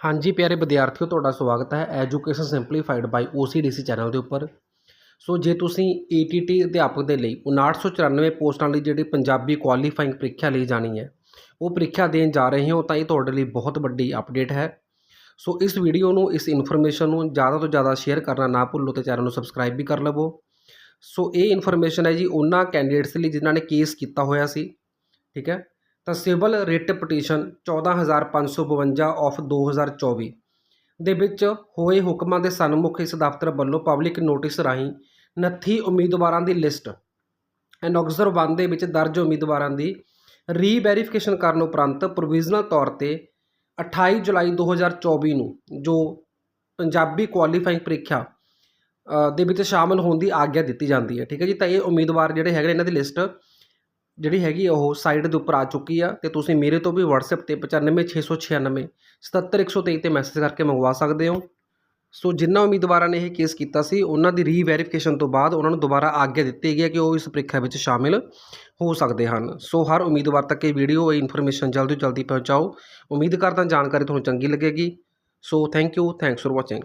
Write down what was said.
ਹਾਂਜੀ, ਪਿਆਰੇ ਵਿਦਿਆਰਥੀਓ, ਤੁਹਾਡਾ ਸਵਾਗਤ ਹੈ education simplified by OCDC channel ਦੇ ਉੱਪਰ। ਸੋ, ਜੇ ਤੁਸੀਂ ETT ਅਧਿਆਪਕ ਦੇ ਲਈ 5994 ਪੋਸਟਾਂ ਲਈ ਜਿਹੜੀ ਪੰਜਾਬੀ ਕੁਆਲੀਫਾਈਂਗ ਪ੍ਰੀਖਿਆ ਲਈ ਜਾਣੀ ਹੈ, ਉਹ ਪ੍ਰੀਖਿਆ ਦੇਣ ਜਾ ਰਹੇ ਹੋ, ਤਾਂ ਇਹ ਤੁਹਾਡੇ ਲਈ ਬਹੁਤ ਵੱਡੀ ਅਪਡੇਟ ਹੈ। ਸੋ, ਇਸ ਵੀਡੀਓ ਨੂੰ, ਇਸ ਇਨਫੋਰਮੇਸ਼ਨ ਨੂੰ ਜ਼ਿਆਦਾ ਤੋਂ ਜ਼ਿਆਦਾ ਸ਼ੇਅਰ ਕਰਨਾ ਨਾ ਭੁੱਲੋ ਤੇ ਚੈਨਲ ਨੂੰ ਸਬਸਕ੍ਰਾਈਬ ਵੀ ਕਰ ਲਵੋ। ਸੋ, ਇਹ ਇਨਫੋਰਮੇਸ਼ਨ ਹੈ ਜੀ ਉਹਨਾਂ ਕੈਂਡੀਡੇਟਸ ਲਈ ਜਿਨ੍ਹਾਂ ਨੇ ਕੇਸ ਕੀਤਾ ਹੋਇਆ ਸੀ, ਠੀਕ ਹੈ? ਤਾਂ ਸਿਵਲ ਰਿਟ ਪਟੀਸ਼ਨ 14552 ਆਫ 2024 ਦੇ ਵਿੱਚ ਹੋਏ ਹੁਕਮਾਂ ਦੇ ਸਨਮੁਖ ਇਸ ਦਫ਼ਤਰ ਵੱਲੋਂ ਪਬਲਿਕ ਨੋਟਿਸ ਰਾਹੀਂ 29 ਉਮੀਦਵਾਰਾਂ ਦੀ ਲਿਸਟ ਐਨੋਗਜ਼ਰ 1 ਦੇ ਵਿੱਚ ਦਰਜ ਉਮੀਦਵਾਰਾਂ ਦੀ ਰੀਵੈਰੀਫਿਕੇਸ਼ਨ ਕਰਨ ਉਪਰੰਤ ਪ੍ਰੋਵੀਜ਼ਨਲ ਤੌਰ ਤੇ 28 ਜੁਲਾਈ 2024 ਨੂੰ ਜੋ ਪੰਜਾਬੀ ਕੁਆਲੀਫਾਈਂਗ ਪ੍ਰੀਖਿਆ ਦੇ ਵਿੱਚ ਸ਼ਾਮਲ ਹੋਣ ਦੀ ਆਗਿਆ ਦਿੱਤੀ ਜਾਂਦੀ ਹੈ। ਠੀਕ ਹੈ ਜੀ? ਤਾਂ ਇਹ ਉਮੀਦਵਾਰ ਜਿਹੜੇ ਹੈਗੇ ਨੇ, ਇਹਨਾਂ ਦੀ ਲਿਸਟ ਜਿਹੜੀ ਹੈਗੀ ਆ ਉਹ ਸਾਈਟ ਦੇ ਉੱਪਰ ਆ ਚੁੱਕੀ ਆ ਤੇ ਤੁਸੀਂ ਮੇਰੇ ਤੋਂ ਵੀ WhatsApp ਤੇ 95696 77123 ਤੇ ਮੈਸੇਜ ਕਰਕੇ ਮੰਗਵਾ ਸਕਦੇ ਹੋ। ਸੋ ਜਿਨ੍ਹਾਂ ਉਮੀਦਵਾਰਾਂ ਨੇ ਇਹ ਕੇਸ ਕੀਤਾ ਸੀ, ਉਹਨਾਂ ਦੀ ਰੀਵੈਰੀਫਿਕੇਸ਼ਨ ਤੋਂ ਬਾਅਦ ਉਹਨਾਂ ਨੂੰ ਦੁਬਾਰਾ ਆਗਿਆ ਦਿੱਤੀ ਗਈ ਹੈ ਕਿ ਉਹ ਇਸ ਪ੍ਰੀਖਿਆ ਵਿੱਚ ਸ਼ਾਮਿਲ ਹੋ ਸਕਦੇ ਹਨ। ਸੋ ਹਰ ਉਮੀਦਵਾਰ ਤੱਕ ਇਹ ਵੀਡੀਓ ਇਹ ਇਨਫੋਰਮੇਸ਼ਨ ਜਲਦੀ ਤੋਂ ਜਲਦੀ ਪਹੁੰਚਾਓ। ਉਮੀਦ ਕਰਦਾ ਜਾਣਕਾਰੀ ਤੁਹਾਨੂੰ ਚੰਗੀ ਲੱਗੇਗੀ। So thank you thanks for watching